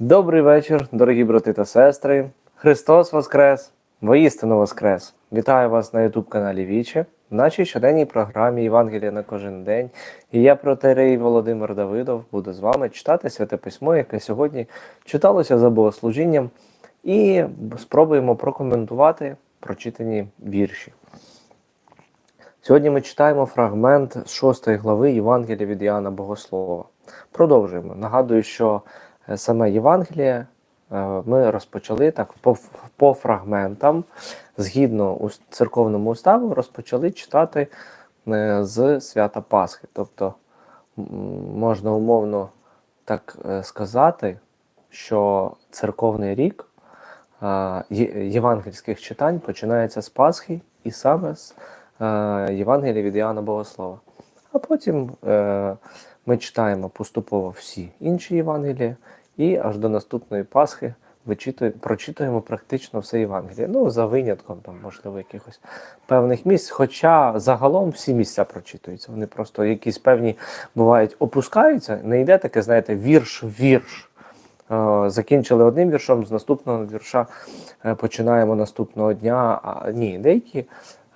Добрий вечір, дорогі брати та сестри. Христос Воскрес! Воістину Воскрес! Вітаю вас на YouTube каналі Віче, в нашій щоденній програмі Євангелія на кожен день. І я, протерей Володимир Давидов, буду з вами читати святе письмо, яке сьогодні читалося за богослужінням, і спробуємо прокоментувати прочитані вірші. Сьогодні ми читаємо фрагмент з 6 глави Євангелія від Іоанна Богослова. Продовжуємо. Нагадую, що саме Євангеліє е, ми розпочали так по, по фрагментам, згідно ус- церковному уставу, розпочали читати е, з свята Пасхи. Тобто можна умовно так е, сказати, що церковний рік е, євангельських читань починається з Пасхи і саме з е, Євангелія від Іоанна Богослова. А потім е, ми читаємо поступово всі інші Євангелія, і аж до наступної Пасхи вичитує- прочитуємо практично все Євангеліє. Ну, за винятком, там, можливо, якихось певних місць. Хоча загалом всі місця прочитуються. Вони просто якісь певні бувають опускаються. Не йде таке, знаєте, вірш вірш. Е, Закінчили одним віршом, з наступного вірша е, починаємо наступного дня. А, ні, деякі,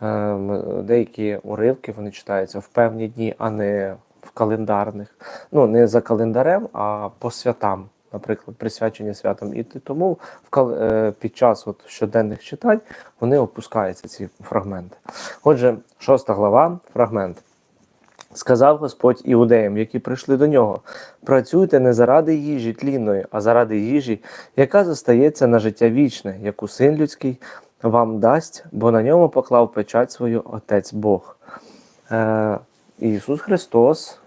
е, деякі уривки вони читаються в певні дні, а не в календарних. Ну, не за календарем, а по святам, наприклад, присвячені святам. І тому е, під час от щоденних читань вони опускаються, ці фрагменти. Отже, шоста глава, фрагмент. Сказав Господь іудеям, які прийшли до нього: працюйте не заради їжі тлінної, а заради їжі, яка зостається на життя вічне, яку син людський вам дасть, бо на ньому поклав печать свою Отець Бог. Е, Ісус Христос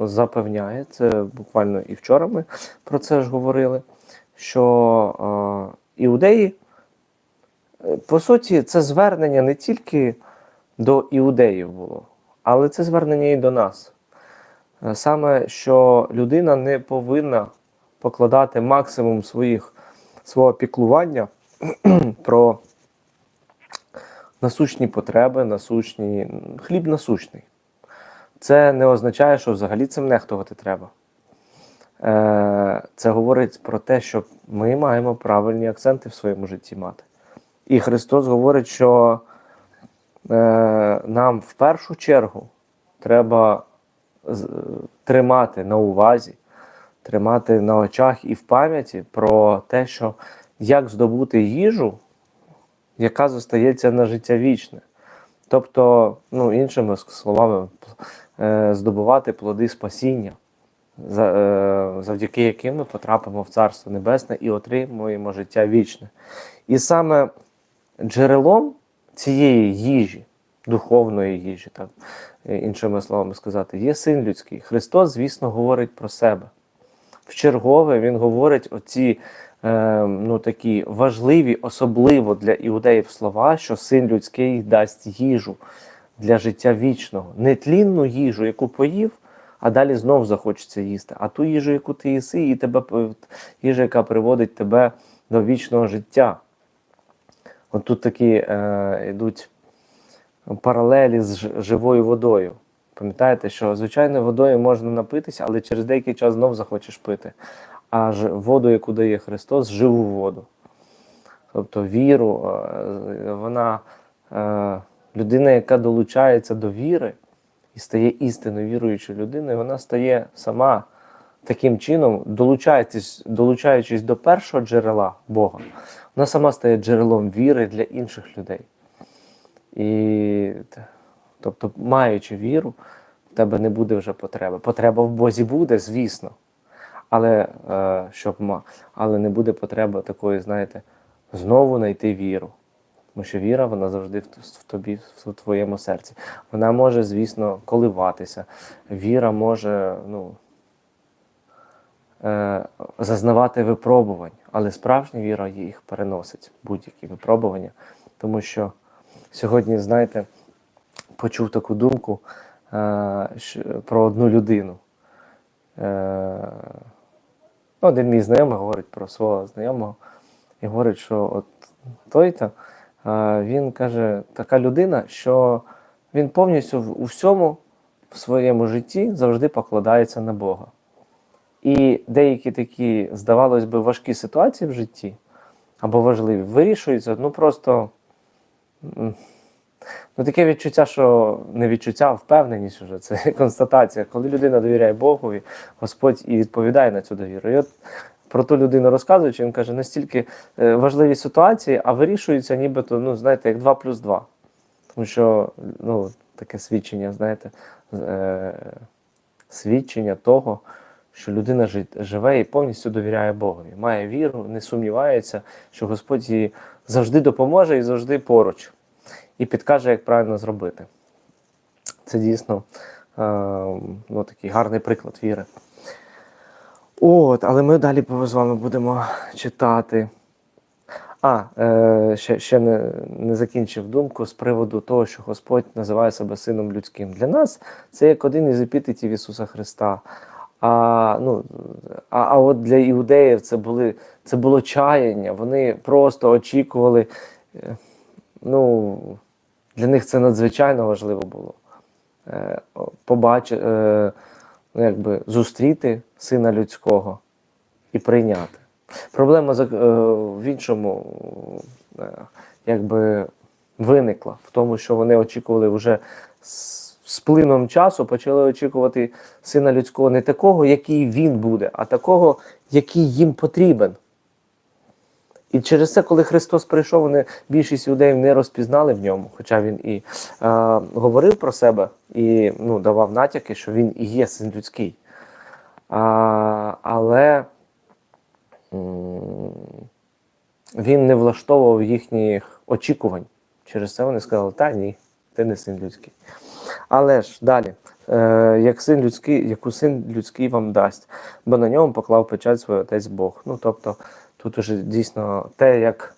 запевняє, це буквально і вчора ми про це ж говорили, що е, іудеї, е, по суті, це звернення не тільки до іудеїв було, але це звернення і до нас. Е, Саме що людина не повинна покладати максимум своїх, свого піклування про насущні потреби, насущні, хліб насущний. Це не означає, що взагалі цим нехтувати треба. Е, Це говорить про те, що ми маємо правильні акценти в своєму житті мати. І Христос говорить, що е, нам в першу чергу треба тримати на увазі, тримати на очах і в пам'яті про те, що як здобути їжу, яка зостається на життя вічне. Тобто, ну, іншими словами, е, здобувати плоди спасіння, е, завдяки яким ми потрапимо в Царство Небесне і отримуємо життя вічне. І саме джерелом цієї їжі, духовної їжі, так, е, іншими словами сказати, є син людський. Христос, звісно, говорить про себе. В чергове він говорить оці е, ну, такі важливі, особливо для іудеїв слова, що син людський дасть їжу для життя вічного, не тлінну їжу, яку поїв, а далі знов захочеться їсти, а ту їжу, яку ти їси, і тебе їжа, яка приводить тебе до вічного життя. От тут такі е, йдуть паралелі з живою водою. Пам'ятаєте, що звичайною водою можна напитися, але через деякий час знов захочеш пити. А воду, яку дає Христос, живу воду. Тобто віру, е, вона е, людина, яка долучається до віри і стає істинно віруючою людиною, вона стає сама таким чином, долучаючись, долучаючись до першого джерела Бога, вона сама стає джерелом віри для інших людей. І тобто, маючи віру, в тебе не буде вже потреби. Потреба в Бозі буде, звісно. Але, е, щоб, але не буде потреби такої, знаєте, знову знайти віру. Тому що віра, вона завжди в тобі, в твоєму серці. Вона може, звісно, коливатися. Віра може ну, е, зазнавати випробувань, але справжня віра їх переносить, будь-які випробування. Тому що сьогодні, знаєте, почув таку думку е, про одну людину. Е, один мій знайомий говорить про свого знайомого і говорить, що от той-то, він каже, така людина, що він повністю в- у всьому в своєму житті завжди покладається на Бога. І деякі такі, здавалось би, важкі ситуації в житті або важливі, вирішуються, ну просто ну, таке відчуття, що не відчуття, а впевненість вже це констатація. Коли людина довіряє Богові, Господь і відповідає на цю довіру. І от про ту людину розказуючи, він каже, настільки е, важливі ситуації, а вирішуються нібито, ну, знаєте, як 2 плюс 2. Тому що ну, таке свідчення, знаєте, е, свідчення того, що людина живе і повністю довіряє Богові, має віру, не сумнівається, що Господь їй завжди допоможе і завжди поруч, і підкаже, як правильно зробити. Це дійсно е, ну, такий гарний приклад віри. От, але ми далі з вами будемо читати. А, е, ще, ще не, не закінчив думку з приводу того, що Господь називає себе сином людським. Для нас це як один із епітетів Ісуса Христа. А, ну, а, а от для іудеїв це, були, це було чаяння. Вони просто очікували. е, Ну, для них це надзвичайно важливо було. Е, побачити, е, ну, якби зустріти сина людського і прийняти. Проблема е, в іншому якби виникла в тому, що вони очікували вже з плином часу, почали очікувати сина людського не такого, який він буде, а такого, який їм потрібен. І через це, коли Христос прийшов, вони більшість людей не розпізнали в ньому, хоча він і е, говорив про себе і ну, давав натяки, що він і є син людський. А, але він не влаштовував їхніх очікувань. Через це вони сказали, та ні, ти не син людський. Але ж далі, е, як син людський, яку син людський вам дасть, бо на ньому поклав печать свій отець Бог. Ну тобто, тут уже дійсно те, як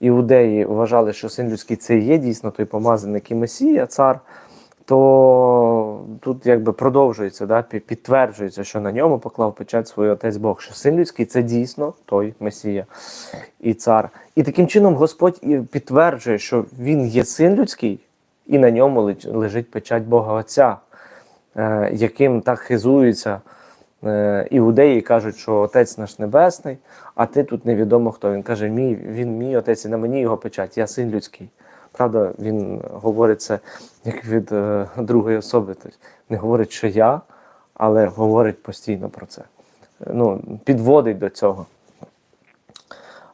іудеї вважали, що син людський це є дійсно той помазаник і Месія, цар, то тут якби продовжується, да, підтверджується, що на ньому поклав печать свій отець Бог, що син людський це дійсно той Месія і цар. І таким чином Господь і підтверджує, що він є син людський, і на ньому лежить печать Бога Отця, е, яким так хизуються е, іудеї, кажуть, що Отець наш Небесний, а ти тут невідомо хто. Він каже, мій, він мій отець, і на мені його печать, я син людський. Правда, він говорить це як від е, другої особи. Тобто не говорить, що я, але говорить постійно про це. Ну, підводить до цього.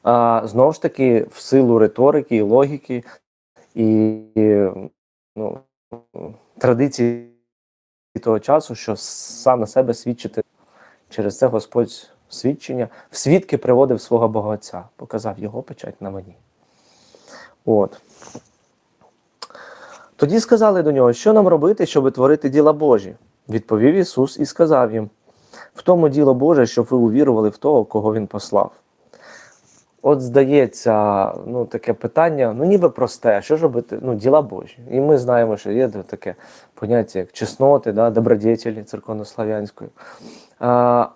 А, знову ж таки, в силу риторики і логіки і ну, традиції того часу, що сам на себе свідчити через це Господь свідчення в свідки приводив свого Бога Отця, показав його печать на мені. От. Тоді сказали до нього, що нам робити, щоб творити діла Божі? Відповів Ісус і сказав їм: в тому діло Боже, щоб ви увірували в того, кого Він послав. От здається, ну таке питання, ну ніби просте, що ж робити? Ну, діла Божі. І ми знаємо, що є таке поняття як чесноти, да, добродетелі церковнослав'янської.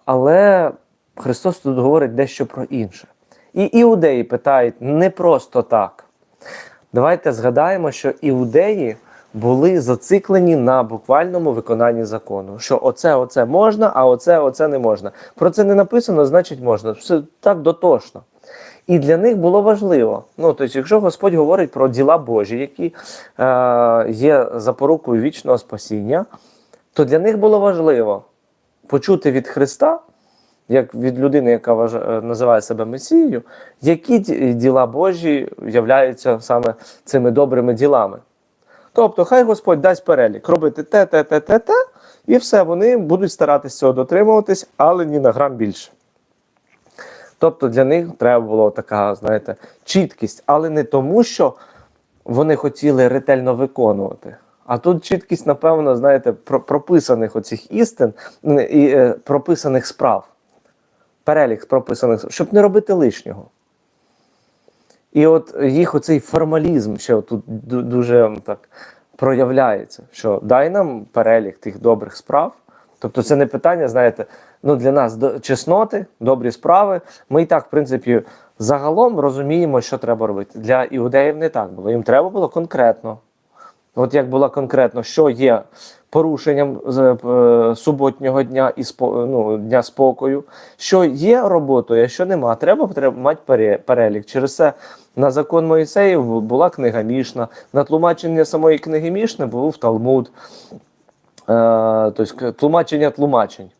Але Христос тут говорить дещо про інше. І іудеї питають не просто так. Давайте згадаємо, що іудеї були зациклені на буквальному виконанні закону. Що оце, оце можна, а оце, оце не можна. Про це не написано, значить можна. Все так дотошно. І для них було важливо. Ну, тобто, якщо Господь говорить про діла Божі, які е, є запорукою вічного спасіння, то для них було важливо почути від Христа, як від людини, яка вважа- е, називає себе Месією, які діла Божі являються саме цими добрими ділами. Тобто, хай Господь дасть перелік робити те, те, те, те, те, і все, вони будуть старатися цього дотримуватись, але ні на грам більше. Тобто для них треба було така, знаєте, чіткість, але не тому, що вони хотіли ретельно виконувати. А тут чіткість, напевно, знаєте, про- прописаних оцих істин і е, прописаних справ. Перелік прописаних, щоб не робити лишнього. І от їх оцей формалізм ще тут дуже так проявляється, що дай нам перелік тих добрих справ. Тобто це не питання, знаєте, ну для нас чесноти, добрі справи. Ми і так, в принципі, загалом розуміємо, що треба робити. Для іудеїв не так було. Їм треба було конкретно. От як було конкретно, що є порушенням е, суботнього дня і ну, дня спокою, що є роботою, а що нема. Треба, треба мати перелік. Через це на закон Моїсеїв була книга Мішна, на тлумачення самої книги Мішни був Талмуд, е, тобто тлумачення тлумачень.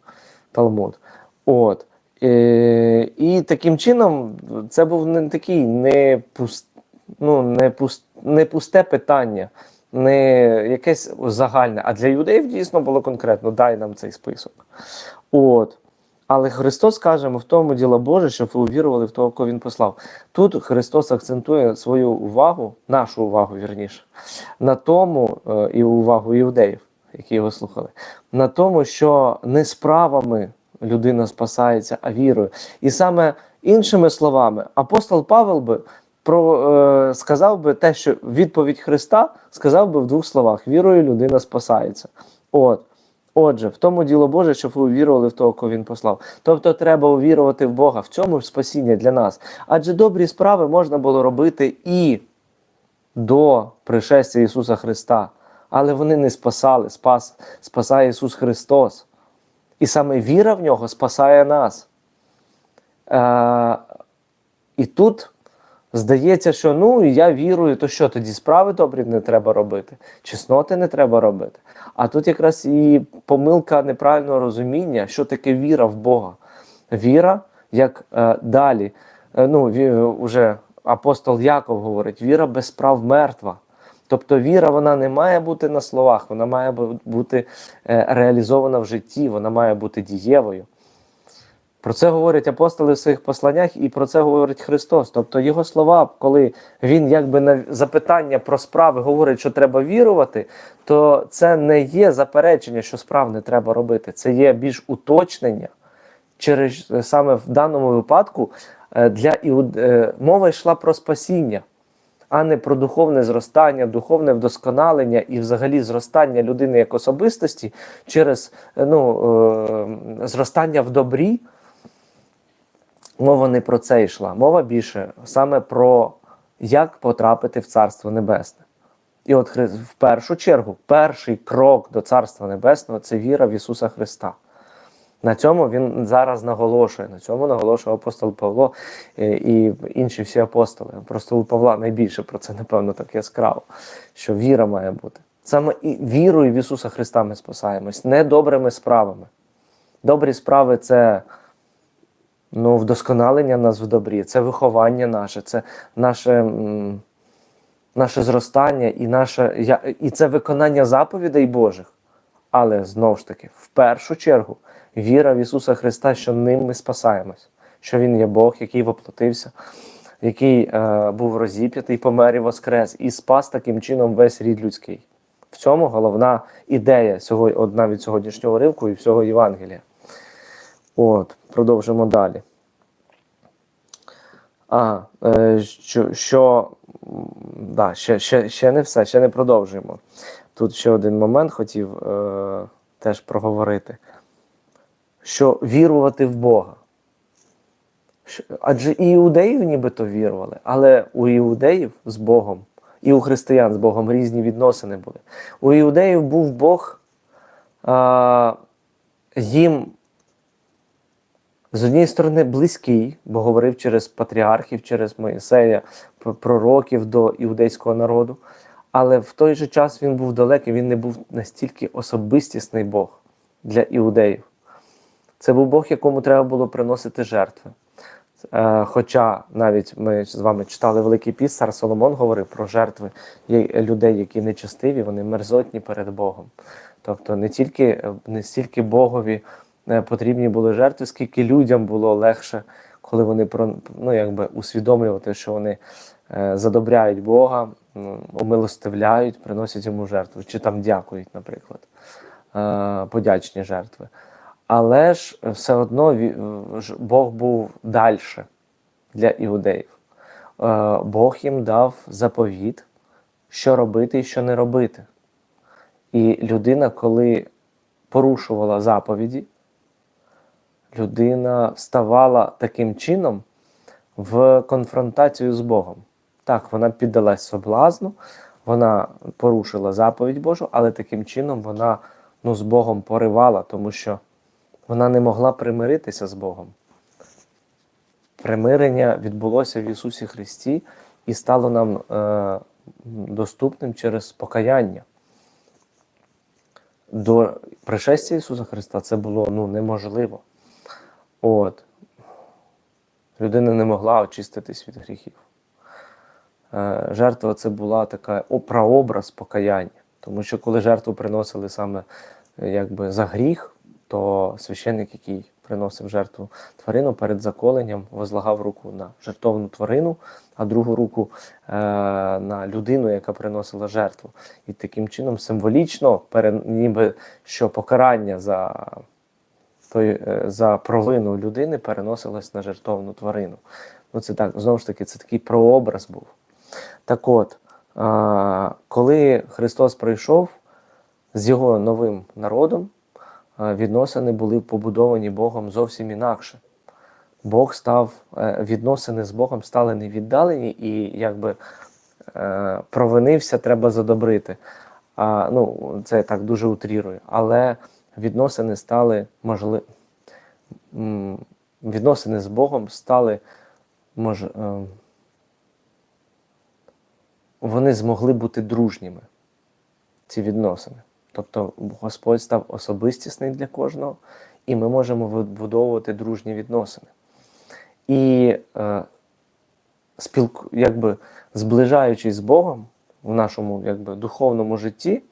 Талмуд. От. Е, і таким чином це був не такий не, пуст, ну, не, пуст, не пусте питання, не якесь загальне. А для юдеїв дійсно було конкретно: дай нам цей список. От. Але Христос каже, в тому діло Боже, щоб ви увірували в того, кого Він послав. Тут Христос акцентує свою увагу, нашу увагу вірніше, на тому е, і увагу іудеїв, які його слухали, на тому, що не справами людина спасається, а вірою. І саме іншими словами, апостол Павел би про, е, сказав би те, що відповідь Христа сказав би в двох словах: вірою людина спасається. От. Отже, в тому діло Боже, щоб ви увірували в того, кого він послав. Тобто треба увірувати в Бога, в цьому спасіння для нас. Адже добрі справи можна було робити і до пришестя Ісуса Христа, але вони не спасали, спас, спасає Ісус Христос. І саме віра в нього спасає нас. Е, і тут здається, що ну я вірую, то що тоді справи добрі не треба робити, чесноти не треба робити. А тут якраз і помилка неправильного розуміння, що таке віра в Бога. Віра, як е, далі, е, ну, ві, уже апостол Яков говорить, віра без справ мертва. Тобто віра вона не має бути на словах, вона має бути е, реалізована в житті, вона має бути дієвою. Про це говорять апостоли в своїх посланнях, і про це говорить Христос. Тобто його слова, коли він якби на запитання про справи говорить, що треба вірувати, то це не є заперечення, що справ не треба робити. Це є більш уточнення. Через е, саме в даному випадку е, для іуд... мова йшла про спасіння, а не про духовне зростання, духовне вдосконалення і взагалі зростання людини як особистості через е, ну, е, зростання в добрі. Мова не про це йшла. Мова більше саме про як потрапити в Царство Небесне. І от в першу чергу, перший крок до Царства Небесного це віра в Ісуса Христа. На цьому він зараз наголошує. На цьому наголошує апостол Павло е, і інші всі апостоли. Просто у Павла найбільше про це, напевно, так яскраво, що віра має бути. Саме і вірою в Ісуса Христа ми спасаємось, не добрими справами. Добрі справи це ну, вдосконалення нас в добрі, це виховання наше, це наше, наше зростання і, наше, і це виконання заповідей Божих. Але знову ж таки, в першу чергу, віра в Ісуса Христа, що ним ми спасаємось, що Він є Бог, який воплотився, який е, був розіп'ятий, помер і воскрес, і спас таким чином весь рід людський. В цьому головна ідея сьогодні, навіть сьогоднішнього ривку і всього Євангелія. От, продовжимо далі. А, е, що, що да, ще, ще, ще не все, ще не продовжуємо. Тут ще один момент хотів е, теж проговорити. Що вірувати в Бога. Адже і іудеїв нібито вірували, але у іудеїв з Богом і у християн з Богом різні відносини були. У іудеїв був Бог а, їм з однієї сторони близький, бо говорив через патріархів, через Моїсея, пророків до іудейського народу. Але в той же час він був далекий, він не був настільки особистісний Бог для іудеїв. Це був Бог, якому треба було приносити жертви. Е, Хоча навіть ми з вами читали Великий Піс, цар Соломон говорив про жертви людей, які нечестиві, вони мерзотні перед Богом. Тобто не тільки не стільки Богові е, потрібні були жертви, скільки людям було легше, коли вони ну, якби усвідомлювати, що вони задобряють Бога, умилостивляють, приносять йому жертву, чи там дякують, наприклад, е, подячні жертви. Але ж все одно Бог був далі для іудеїв. Е, Бог їм дав заповіт, що робити і що не робити. І людина, коли порушувала заповіді, людина ставала таким чином в конфронтацію з Богом. Так, вона піддалась соблазну, вона порушила заповідь Божу, але таким чином вона ну, з Богом поривала, тому що вона не могла примиритися з Богом. Примирення відбулося в Ісусі Христі і стало нам е, доступним через покаяння. До пришестя Ісуса Христа це було ну, неможливо. От. Людина не могла очиститись від гріхів. Е, Жертва це була така прообраз покаяння. Тому що коли жертву приносили саме е, якби, за гріх, то священник, який приносив жертву тварину перед заколенням, возлагав руку на жертовну тварину, а другу руку е, на людину, яка приносила жертву. І таким чином символічно, ніби що покарання за, той, е, за провину людини переносилось на жертовну тварину. Ну, це так, знову ж таки, це такий прообраз був. Так от, коли Христос прийшов з його новим народом, відносини були побудовані Богом зовсім інакше. Бог став, е, відносини з Богом стали не віддалені і якби е, провинився, треба задобрити. А, ну, це так дуже утрірую. Але відносини стали можливі. Відносини з Богом стали мож, е, вони змогли бути дружніми, ці відносини. Тобто Господь став особистісний для кожного, і ми можемо вибудовувати дружні відносини. І е, спілку, якби, зближаючись з Богом в нашому якби, духовному житті, е,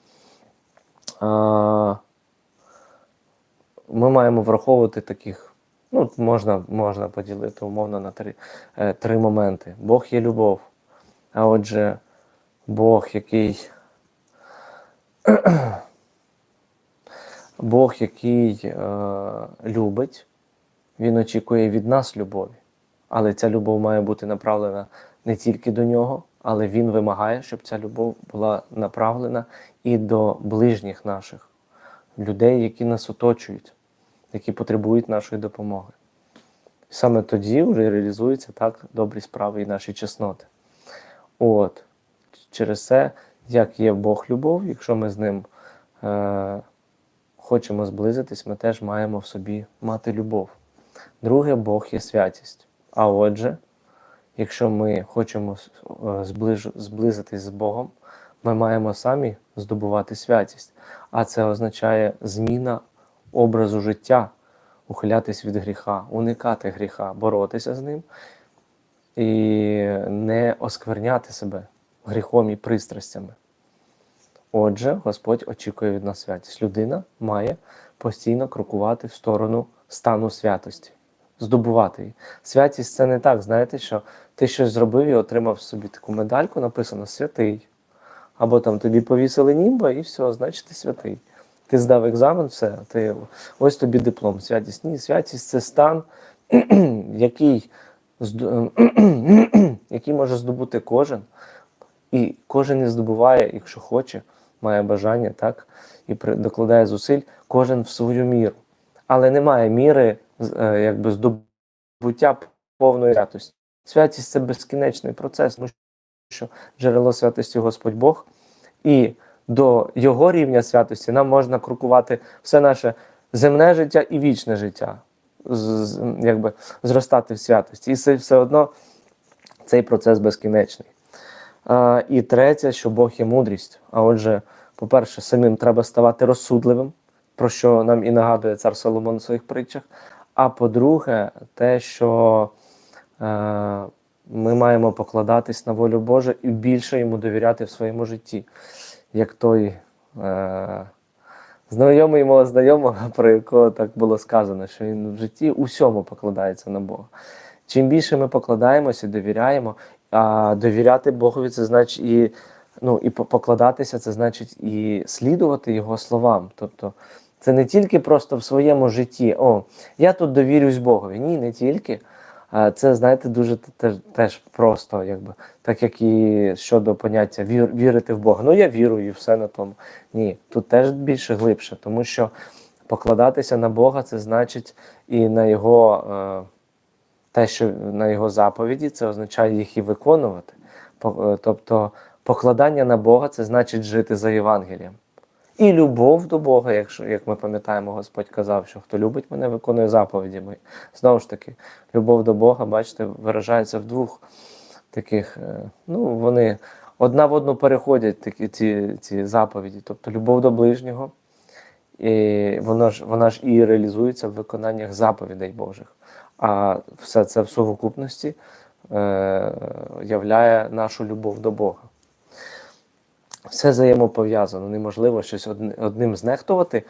ми маємо враховувати таких, ну, можна можна поділити умовно на три, е, три моменти. Бог є любов. А отже, Бог, який Бог, який е, любить, Він очікує від нас любові. Але ця любов має бути направлена не тільки до нього, але Він вимагає, щоб ця любов була направлена і до ближніх наших людей, які нас оточують, які потребують нашої допомоги. Саме тоді вже реалізуються так добрі справи і наші чесноти. От через це, як є Бог любов, якщо ми з ним е, хочемо зблизитись, ми теж маємо в собі мати любов. Друге, Бог є святість. А отже, якщо ми хочемо е, зближ, зблизитись з Богом, ми маємо самі здобувати святість. А це означає зміна образу життя, ухилятись від гріха, уникати гріха, боротися з ним і не оскверняти себе гріхом і пристрастями. Отже, Господь очікує від нас святість. Людина має постійно крокувати в сторону стану святості, здобувати її. Святість це не так, знаєте, що ти щось зробив і отримав собі таку медальку, написано святий. Або там тобі повісили німба, і все, значить ти святий. Ти здав екзамен, все, ти ось тобі диплом. Святість. Ні, святість це стан, який, який може здобути кожен. І кожен здобуває, якщо хоче, має бажання, так, і докладає зусиль, кожен в свою міру. Але немає міри е, якби, здобуття повної святості. Святість це безкінечний процес, тому що джерело святості Господь Бог. І до Його рівня святості нам можна крокувати все наше земне життя і вічне життя, якби, зростати в святості. І це все одно цей процес безкінечний. І третє, що Бог є мудрість. А отже, по-перше, самим треба ставати розсудливим, про що нам і нагадує цар Соломон у своїх притчах. А по-друге, те, що е, ми маємо покладатись на волю Божу і більше йому довіряти в своєму житті, як той е, знайомий мого знайомого, про якого так було сказано, що він в житті усьому покладається на Бога. Чим більше ми покладаємося довіряємо, а довіряти Богові це значить і ну, і покладатися, це значить і слідувати Його словам. Тобто це не тільки просто в своєму житті, о, я тут довірюсь Богові. Ні, не тільки. Це, знаєте, дуже теж, просто, якби, так як і щодо поняття вір, вірити в Бога. Ну, я вірую і все на тому. Ні, тут теж більше глибше, тому що покладатися на Бога це значить і на Його. Те, що на його заповіді, це означає їх і виконувати. Е, тобто покладання на Бога це значить жити за Євангелієм. і любов до Бога, якщо, як ми пам'ятаємо, Господь казав, що хто любить мене, виконує заповіді мої. Знову ж таки, любов до Бога, бачите, виражається в двох таких, е, ну, вони одна в одну переходять такі ці, ці заповіді. Тобто любов до ближнього, і вона ж, вона ж і реалізується в виконаннях заповідей Божих. А все це в совокупності е, являє нашу любов до Бога. Все взаємопов'язано. Неможливо щось одним знехтувати,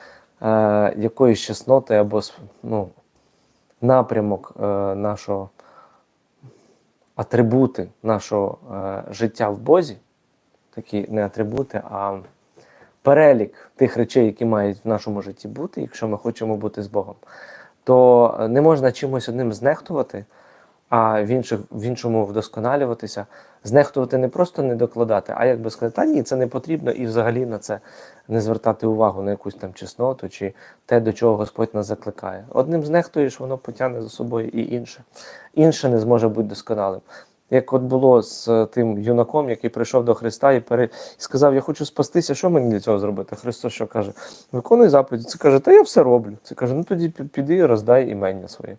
е, якоїсь чесноти або ну, напрямок е, нашого атрибути нашого е, життя в Бозі, такі не атрибути, а перелік тих речей, які мають в нашому житті бути, якщо ми хочемо бути з Богом, то е, не можна чимось одним знехтувати, а в, інших, в іншому вдосконалюватися. Знехтувати не просто не докладати, а якби сказати, та ні, це не потрібно, і взагалі на це не звертати увагу на якусь там чесноту чи те, до чого Господь нас закликає. Одним знехтуєш, воно потягне за собою і інше. Інше не зможе бути досконалим. Як от було з е, тим юнаком, який прийшов до Христа і, пере... сказав: Я хочу спастися, що мені для цього зробити? Христос що каже? Виконуй заповіді. Це каже, та я все роблю. Це каже, ну тоді піди і роздай імення своє.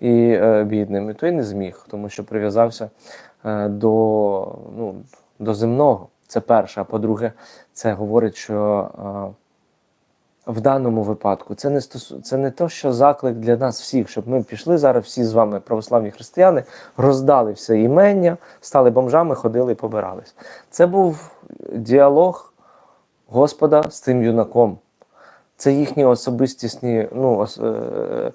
І е, бідним. І той не зміг, тому що прив'язався е, до, ну, до земного. Це перше. А по-друге, це говорить, що е, в даному випадку це не стосу... це не то, що заклик для нас всіх, щоб ми пішли зараз всі з вами, православні християни, роздали все імення, стали бомжами, ходили і побирались. Це був діалог Господа з цим юнаком. Це їхні особистісні, ну, ос- е,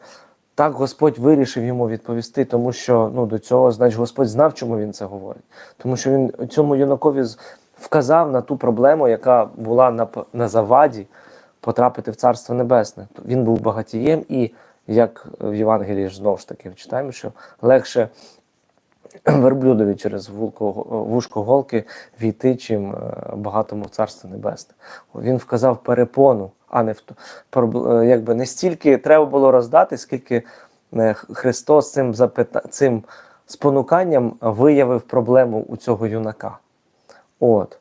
так Господь вирішив йому відповісти, тому що ну, до цього, значить, Господь знав, чому він це говорить. Тому що він цьому юнакові вказав на ту проблему, яка була на, на заваді потрапити в Царство Небесне. Він був багатієм, і як в Євангелії знову ж таки читаємо, що легше верблюдові через вушко голки війти, чим е, багатому в Царство Небесне. Він вказав перепону, а не в е, якби не стільки треба було роздати, скільки е, Христос цим запита... цим спонуканням виявив проблему у цього юнака. От.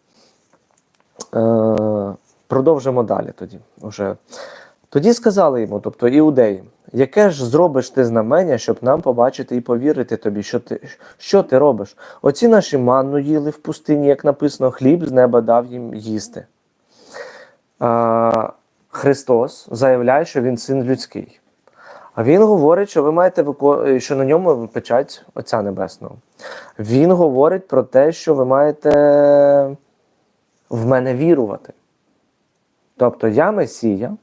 Продовжимо далі тоді. Уже. Тоді сказали йому, тобто іудеї, яке ж зробиш ти знамення, щоб нам побачити і повірити тобі, що ти, що ти робиш? Оці наші манну їли в пустині, як написано, хліб з неба дав їм їсти. А, Христос заявляє, що він син людський. А він говорить, що ви маєте вико- що на ньому печать Отця Небесного. Він говорить про те, що ви маєте в мене вірувати. Тобто я Месія,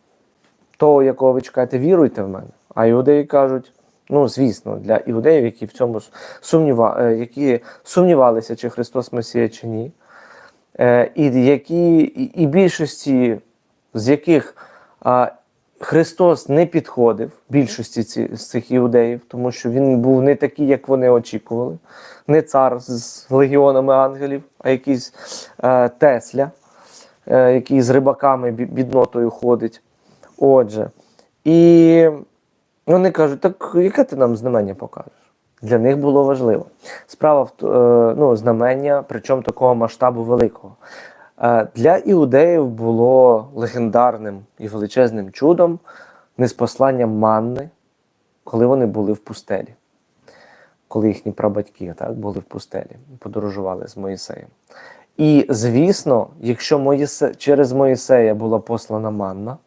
того, якого ви чекаєте, віруйте в мене. А іудеї кажуть: ну, звісно, для іудеїв, які в цьому сумніва, е, які сумнівалися, чи Христос Месія, чи ні, е, і які і, більшості, з яких Христос не підходив, більшості ці, з цих іудеїв, тому що він був не такий, як вони очікували, не цар з легіонами ангелів, а якийсь е, Тесля, який з рибаками біднотою ходить. Отже, і вони кажуть, так яке ти нам знамення покажеш? Для них було важливо. Справа в е, ну, знамення, причому такого масштабу великого. Е, Для іудеїв було легендарним і величезним чудом неспослання манни, коли вони були в пустелі, коли їхні прабатьки так, були в пустелі, подорожували з Моїсеєм. І звісно, якщо Моїсе... через Моїсея була послана манна,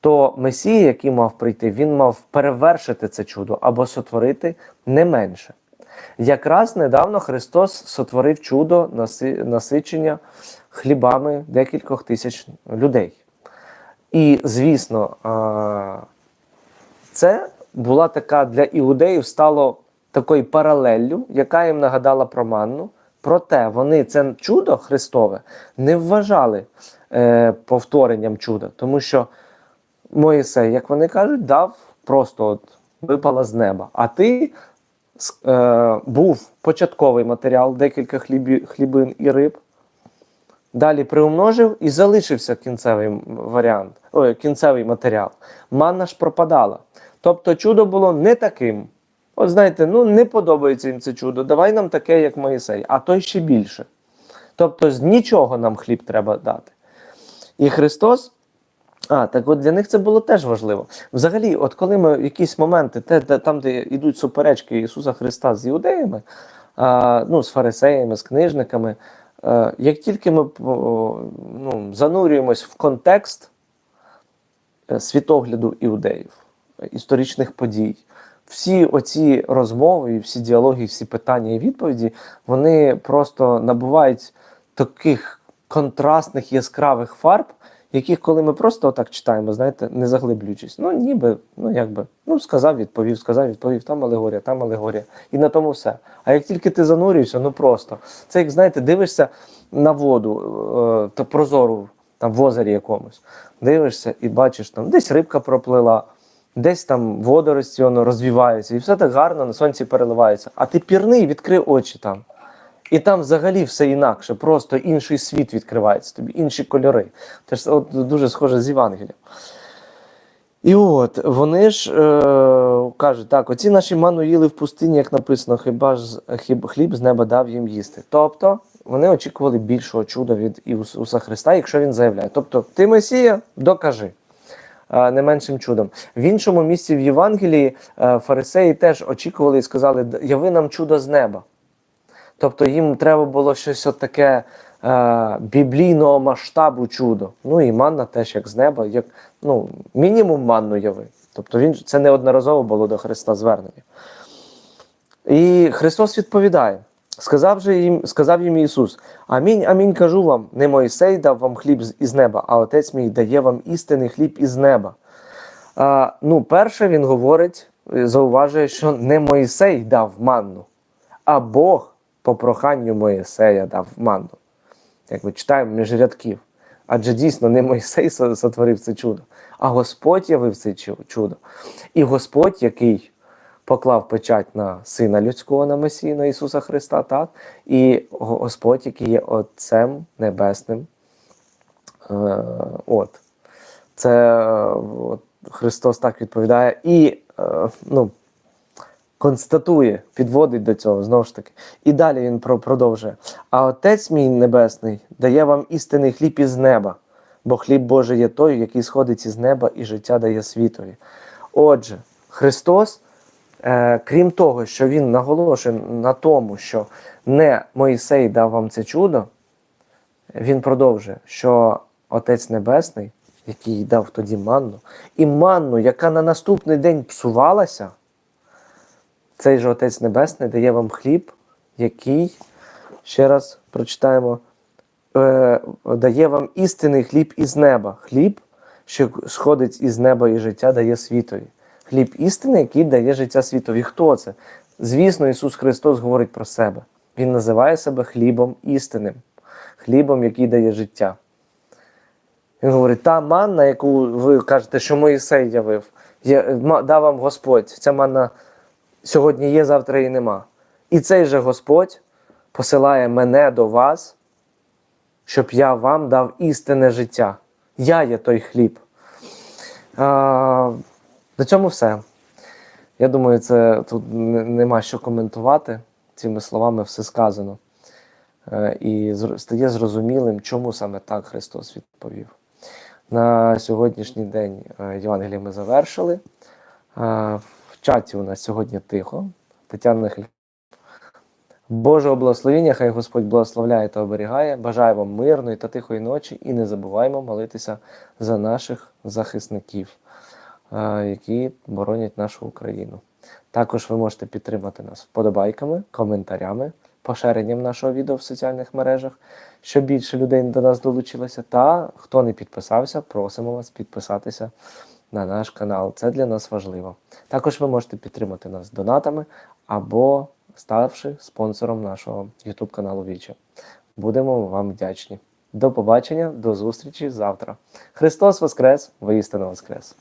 то Месія, який мав прийти, він мав перевершити це чудо або сотворити не менше. Якраз недавно Христос сотворив чудо насичення хлібами декількох тисяч людей. І, звісно, це була така для іудеїв стало такою паралеллю, яка їм нагадала про манну. Проте вони це чудо Христове не вважали е, повторенням чуда, тому що Моїсей, як вони кажуть, дав просто от випала з неба. А ти е, був початковий матеріал, декілька хлібі, хлібин і риб. Далі приумножив і залишився кінцевий варіант, ой, кінцевий матеріал. Манна ж пропадала. Тобто чудо було не таким. От знаєте, ну не подобається їм це чудо. Давай нам таке, як Моїсей, а то ще більше. Тобто з нічого нам хліб треба дати. І Христос А, так от для них це було теж важливо. Взагалі, от коли ми якісь моменти, те, де, там, де йдуть суперечки Ісуса Христа з іудеями, а, ну, з фарисеями, з книжниками, а, як тільки ми ну, занурюємось в контекст е, світогляду іудеїв, е, історичних подій, всі оці розмови, і всі діалоги, всі питання і відповіді, вони просто набувають таких контрастних яскравих фарб, яких, коли ми просто отак читаємо, знаєте, не заглиблюючись, ну ніби, ну якби, ну сказав, відповів, сказав, відповів, там алегорія, там алегорія. І на тому все. А як тільки ти занурюєшся, ну просто. Це як знаєте, дивишся на воду е, та прозору, там в озері якомусь, дивишся і бачиш, там десь рибка проплила. Десь там водорості воно розвивається, і все так гарно на сонці переливається. А ти пірний, відкрив очі там. І там взагалі все інакше, просто інший світ відкривається тобі, інші кольори. Ж от дуже схоже з Євангелієм. І от вони ж е, кажуть, так, оці наші ману їли в пустині, як написано, хіба ж хіб, хліб з неба дав їм їсти. Тобто вони очікували більшого чуда від Ісуса Христа, якщо він заявляє. Тобто, ти Месія, докажи. Е, Не меншим чудом. В іншому місці в Євангелії е, фарисеї теж очікували і сказали: яви нам чудо з неба. Тобто їм треба було щось от таке е, біблійного масштабу чудо. Ну і манна теж як з неба, як ну, мінімум манну яви. Тобто він це неодноразово було до Христа звернення. І Христос відповідає: сказав же їм, сказав їм Ісус: Амінь, амінь кажу вам, не Мойсей дав вам хліб із неба, а Отець мій дає вам істинний хліб із неба. А, ну, перше, він говорить, е, зауважує, що не Мойсей дав манну, а Бог по проханню Моїсея дав манну. Як ми читаємо між рядків. Адже дійсно не Мойсей сотворив це чудо, а Господь явив це чудо. І Господь, який поклав печать на Сина Людського, на Месію, на Ісуса Христа, так? і Господь, який є Отцем Небесним. Е, от. Це е, от, Христос так відповідає. І е, ну, констатує, підводить до цього знову ж таки. І далі він про- продовжує. А Отець мій Небесний дає вам істинний хліб із неба, бо хліб Божий є той, який сходить із неба і життя дає світові. Отже, Христос, крім того, що Він наголошує на тому, що не Моїсей дав вам це чудо, він продовжує, що Отець Небесний, який дав тоді манну, і манну, яка на наступний день псувалася, цей же Отець Небесний дає вам хліб, який, ще раз прочитаємо, е, дає вам істинний хліб із неба. Хліб, що сходить із неба і життя дає світові. Хліб істини, який дає життя світові. Хто це? Звісно, Ісус Христос говорить про себе. Він називає себе хлібом істинним, хлібом, який дає життя. Він говорить: та манна, яку ви кажете, що Моїсей явив, ма- дав вам Господь. Ця манна сьогодні є, завтра її нема. І цей же Господь посилає мене до вас, щоб я вам дав істинне життя. Я є той хліб. А, на цьому все. Я думаю, це тут нема що коментувати. Цими словами все сказано. Е, І стає зрозумілим, чому саме так Христос відповів. На сьогоднішній день е, Євангеліє ми завершили. Е, В чаті у нас сьогодні тихо. Тетяна Нехель. Божого благословення, хай Господь благословляє та оберігає. Бажаю вам мирної та тихої ночі і не забуваємо молитися за наших захисників, які боронять нашу Україну. Також ви можете підтримати нас вподобайками, коментарями, поширенням нашого відео в соціальних мережах, щоб більше людей до нас долучилося. Та хто не підписався, просимо вас підписатися на наш канал. Це для нас важливо. Також ви можете підтримати нас донатами або ставши спонсором нашого YouTube каналу Віче. Будемо вам вдячні. До побачення, до зустрічі завтра. Христос Воскрес! Воістину Воскрес!